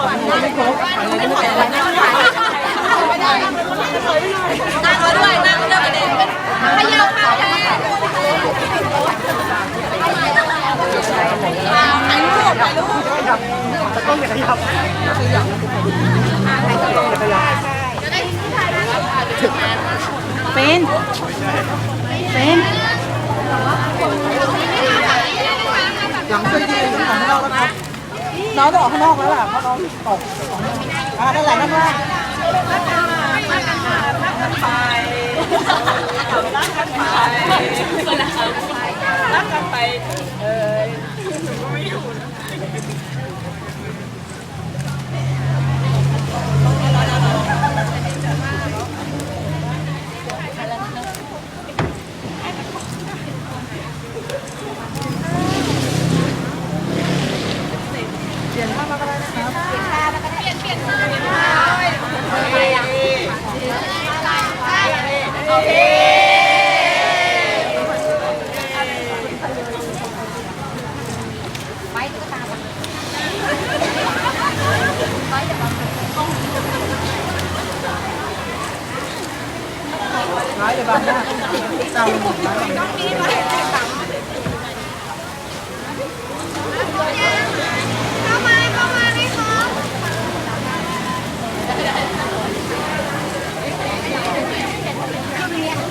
แล้วด้วยนั่งด้วยประเด็นขยับขาแย่ถ่ายรูปถ่ายรูปเป็นเป็นหลังเสื้อยืดของข้างนอกแล้วครับ น้องจะอออกข้างนอกแล้วล่ะเพราะน้องตกอ่านั่นแหละนั่นแหละเปลี่ยนผ้ามาก็ได้นะครับ ร้ายเลยบางหน้าจำหมดร้ายบางหน้า เข้ามาเข้ามาไหมคะ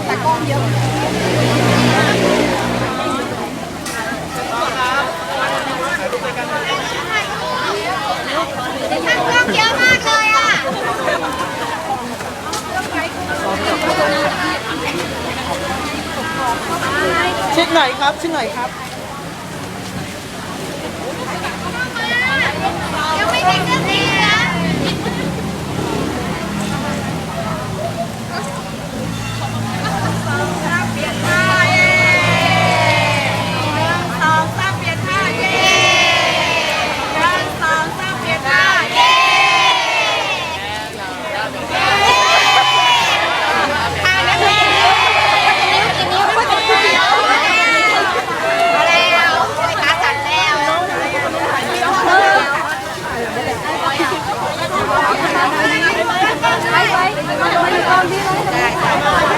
ช่างกล้องเยอะมากเลยอะ ชิดหน่อยครับชิดหน่อยครับยังไม่ได้ ไปไปมาดูกล้องที่เลย